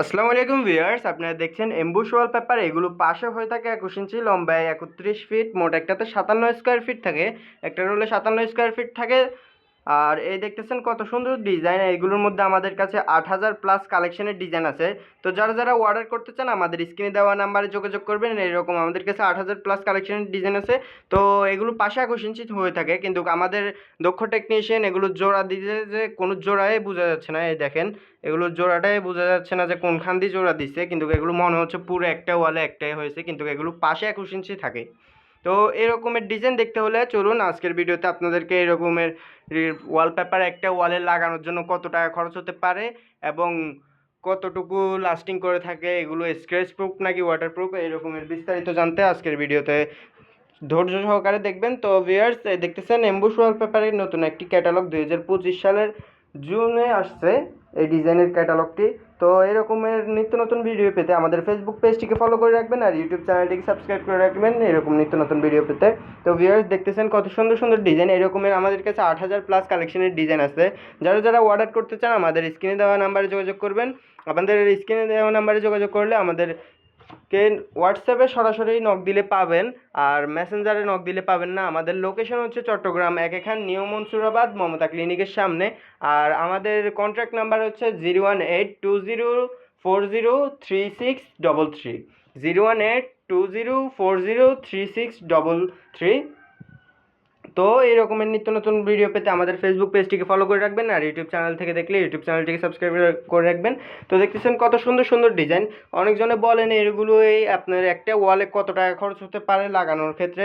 আসসালামু আলাইকুম ভিউয়ার্স, আপনারা দেখছেন এমবুশ ওয়ালপেপার এগুলো পাশে হয়ে থাকে একুশ ইঞ্চি, লম্বায় একত্রিশ ফিট, মোট একটাতে সাতান্ন স্কোয়ার ফিট থাকে। একটা রোলে সাতান্ন স্কোয়ার ফিট থাকে। আর এই দেখতেছেন কত সুন্দর ডিজাইন এইগুলোর মধ্যে আমাদের কাছে আট হাজার প্লাস কালেকশনের ডিজাইন আছে। তো যারা যারা অর্ডার করতে চান, আমাদের স্ক্রিনে দেওয়া নাম্বারে যোগাযোগ করবেন, এরকম আমাদের কাছে আট হাজার প্লাস কালেকশনের ডিজাইন আছে। তো এগুলো পাশে ইঞ্চি হয়ে থাকে, কিন্তু আমাদের দক্ষ টেকনিশিয়ান এগুলো জোড়া দিতে যে কোনো জোড়াই বোঝা যাচ্ছে না। এই দেখেন এগুলোর জোড়াটাই বোঝা যাচ্ছে না যে কোনখান দিয়ে জোড়া দিচ্ছে কিন্তু এগুলো মনে হচ্ছে পুরো একটা ওয়ালে একটাই হয়েছে, কিন্তু এগুলো পাশে ইঞ্চি থাকে। তো এরকমের ডিজাইন দেখতে হলে চলুন আজকের ভিডিওতে আপনাদেরকে এরকমের ওয়ালপেপার একটা ওয়ালে লাগানোর জন্য কত টাকা খরচ হতে পারে এবং কতটুকু লাস্টিং করে থাকে, এগুলো স্ক্র্যাচ প্রুফ নাকি ওয়াটার প্রুফ এরকমের বিস্তারিত জানতে আজকের ভিডিওতে ধৈর্য সহকারে দেখবেন। তো ভিউয়ার্স দেখতেছেন এমবুশ ওয়ালপেপারের নতুন একটি ক্যাটালগ দুই হাজার পঁচিশ সালের জুনে আসছে এই ডিজাইনের ক্যাটালগটি। তো এরকমের নিত্য নতুন ভিডিও পেতে আমাদের ফেসবুক পেজটিকে ফলো করে রাখবেন আর ইউটিউব চ্যানেলটিকে সাবস্ক্রাইব করে রাখবেন এরকম নিত্য নতুন ভিডিও পেতে। তো ভিউয়ার্স দেখতেছেন কত সুন্দর সুন্দর ডিজাইন এরকমের আমাদের কাছে আট হাজার প্লাস কালেকশনের ডিজাইন আছে। যারা যারা অর্ডার করতে চান, আমাদের স্ক্রিনে দেওয়া নাম্বারে যোগাযোগ করবেন। আপনাদের স্ক্রিনে দেওয়া নাম্বারে যোগাযোগ করলে আমাদের কে হোয়াটসঅ্যাপে সরাসরি নক দিলে পাবেন, আর মেসেঞ্জারে নক দিলে পাবেন না। আমাদের লোকেশন হচ্ছে চট্টগ্রাম, এক এখান নিউ মনসুরাবাদ, মমতা ক্লিনিকের সামনে। আর আমাদের কন্ট্যাক্ট নাম্বার হচ্ছে zero one eight two zero four zero three six double three zero one eight two zero four zero three six double three তো এই রকমের নিত্য নতুন ভিডিও পেতে আমাদের ফেসবুক পেজটিকে ফলো করে রাখবেন আর ইউটিউব চ্যানেল থেকে দেখলে ইউটিউব চ্যানেলটিকে সাবস্ক্রাইব করে রাখবেন। তো দেখতেছেন কত সুন্দর সুন্দর ডিজাইন অনেকজনে বলেন এগুলো এই আপনার একটা ওয়ালে কত টাকা খরচ হতে পারে লাগানোর ক্ষেত্রে?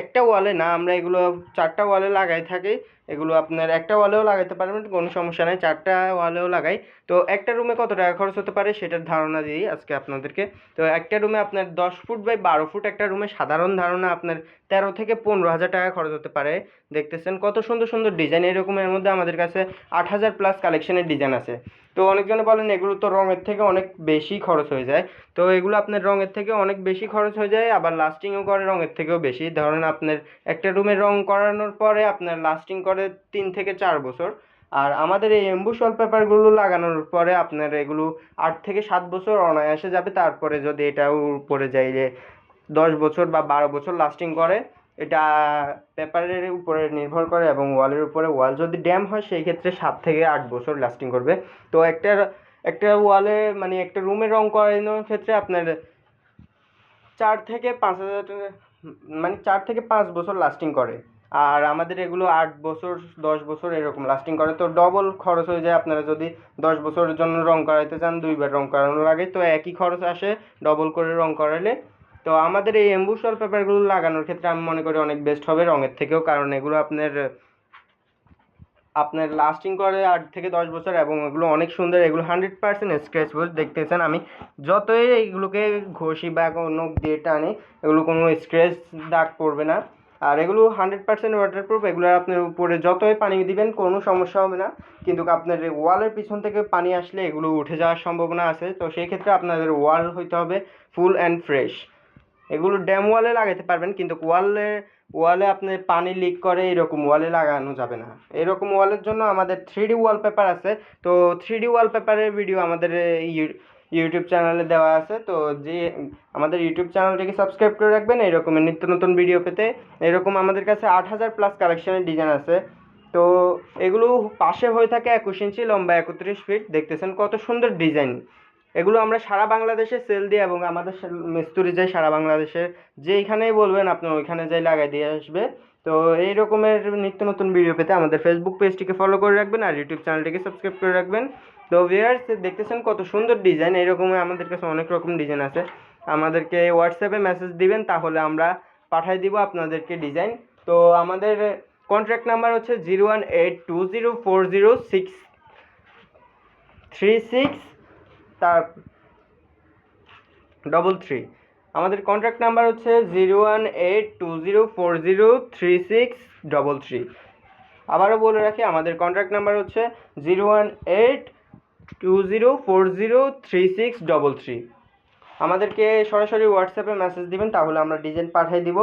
একটা ওয়ালে না, আমরা এগুলো চারটা ওয়ালে লাগাই থাকি, এগুলো আপনার একটা ওয়ালেও লাগাতে পারবেন, কোনো সমস্যা নেই, চারটা ওয়ালেও লাগাই। তো একটা রুমে কত টাকা খরচ হতে পারে সেটার ধারণা দিই আজকে আপনাদেরকে। তো একটা রুমে আপনার দশ ফুট বাই বারো ফুট একটা রুমে সাধারণ ধারণা আপনার তেরো থেকে পনেরো হাজার টাকা খরচ হতে পারে। দেখতেছেন কত সুন্দর সুন্দর ডিজাইন এরকমের মধ্যে আমাদের কাছে আট হাজার প্লাস কালেকশনের ডিজাইন আছে। তো অনেকজনে বলেন এগুলো তো রঙের থেকে অনেক বেশি খরচ হয়ে যায়। তো এগুলো আপনার রঙের থেকে অনেক বেশি খরচ হয়ে যায়, আবার লাস্টিংও করে রঙের থেকেও বেশি। ধরেন আপনার একটা রুমে রং করানোর পরে আপনার লাস্টিং করে তিন থেকে চার বছর। আর আমাদের এই এম্বুস পেপারগুলো লাগানোর পরে আপনার এগুলো আট থেকে সাত বছর অনায়াসে যাবে। তারপরে যদি এটাও উপরে যায় যে দশ বছর বা বারো বছর লাস্টিং করে এটা পেপারের উপরে নির্ভর করে এবং ওয়ালের উপরে ওয়াল যদি ড্যাম হয়, সেই ক্ষেত্রে সাত থেকে আট বছর লাস্টিং করবে। তো একটা একটা ওয়ালে মানে একটা রুমে রং করানোর ক্ষেত্রে আপনার চার থেকে পাঁচ হাজার মানে চার থেকে পাঁচ বছর লাস্টিং করে। আর আমাদের এগুলো আট বছর, দশ বছর এরকম লাস্টিং করে। তো ডবল খরচ হয়ে যায় আপনারা যদি দশ বছরের জন্য রং করাইতে চান, দুইবার রং করানো লাগে। তো একই খরচ আসে ডবল করে রং করালে। তো আমাদের এই এম্বুসল পেপারগুলো লাগানোর ক্ষেত্রে আমি মনে করি অনেক বেস্ট হবে রঙের থেকেও, কারণ এগুলো আপনার আপনার লাস্টিং করে আট থেকে দশ বছর এবং এগুলো অনেক সুন্দর, এগুলো হান্ড্রেড পার্সেন্ট স্ক্র্যাচ বোর্ড দেখতেছেন আমি। যতই এইগুলোকে ঘষি বা কোনো দিয়ে টানি, এগুলো কোনো স্ক্র্যাচ দাগ পড়বে না। আর এগুলো হান্ড্রেড পার্সেন্ট ওয়াটারপ্রুফ এগুলো আপনার উপরে যতই পানি দিবেন কোনো সমস্যা হবে না। কিন্তু আপনার ওয়ালের পিছন থেকে পানি আসলে এগুলো উঠে যাওয়ার সম্ভাবনা আছে। তো সেই ক্ষেত্রে আপনাদের ওয়াল হইতে হবে ফুল অ্যান্ড ফ্রেশ এগুলো ড্যাম ওয়ালে লাগাতে পারবেন, কিন্তু ওয়ালে ওয়ালে আপনি পানি লিক করে এরকম ওয়ালে লাগানো যাবে না। এরকম ওয়ালের জন্য আমাদের থ্রি ডি ওয়ালপেপার আছে। তো থ্রি ডি ওয়ালপেপারের ভিডিও আমাদের ইউটিউব চ্যানেলে দেওয়া আছে। তো যে আমাদের ইউটিউব চ্যানেলটিকে সাবস্ক্রাইব করে রাখবেন এরকমের নিত্য নতুন ভিডিও পেতে। এরকম আমাদের কাছে আট হাজার প্লাস কালেকশনের ডিজাইন আছে। তো এগুলো পাশে হয়ে থাকে একুশ ইঞ্চি, লম্বা একত্রিশ ফিট দেখতেছেন কত সুন্দর ডিজাইন এগুলো আমরা সারা বাংলাদেশে সেল দিই এবং আমাদের মিস্ত্রি যায় সারা বাংলাদেশে যেইখানেই বলবেন, আপনি ওইখানে যাই লাগাই দিয়ে আসবে। তো এই রকমের নিত্য নতুন ভিডিও পেতে আমাদের ফেসবুক পেজটিকে ফলো করে রাখবেন আর ইউটিউব চ্যানেলটিকে সাবস্ক্রাইব করে রাখবেন। তো ভিউয়ার্স দেখতেছেন কত সুন্দর ডিজাইন এরকমের আমাদের কাছে অনেক রকম ডিজাইন আছে। আমাদেরকে হোয়াটসঅ্যাপে মেসেজ দিবেন, তাহলে আমরা পাঠাই দিব আপনাদেরকে ডিজাইন তো আমাদের কন্ট্যাক্ট নাম্বার হচ্ছে zero one eight two zero four zero six three six তার ডবল থ্রি আমাদের কন্ট্যাক্ট নাম্বার হচ্ছে zero one eight two zero four zero three six double three আবারও বলে রাখি, আমাদের কন্ট্যাক্ট নাম্বার হচ্ছে zero one eight two zero four zero three six double three আমাদেরকে সরাসরি হোয়াটসঅ্যাপে মেসেজ দিবেন, তাহলে আমরা ডিজাইন পাঠিয়ে দিব।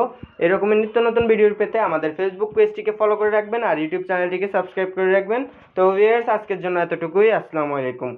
এরকমই নিত্য নতুন ভিডিও পেতে আমাদের ফেসবুক পেজটিকে ফলো করে রাখবেন আর ইউটিউব চ্যানেলটিকে সাবস্ক্রাইব করে রাখবেন। তো ভিউয়ার্স আজকের জন্য এতটুকুই। আসসালামু আলাইকুম।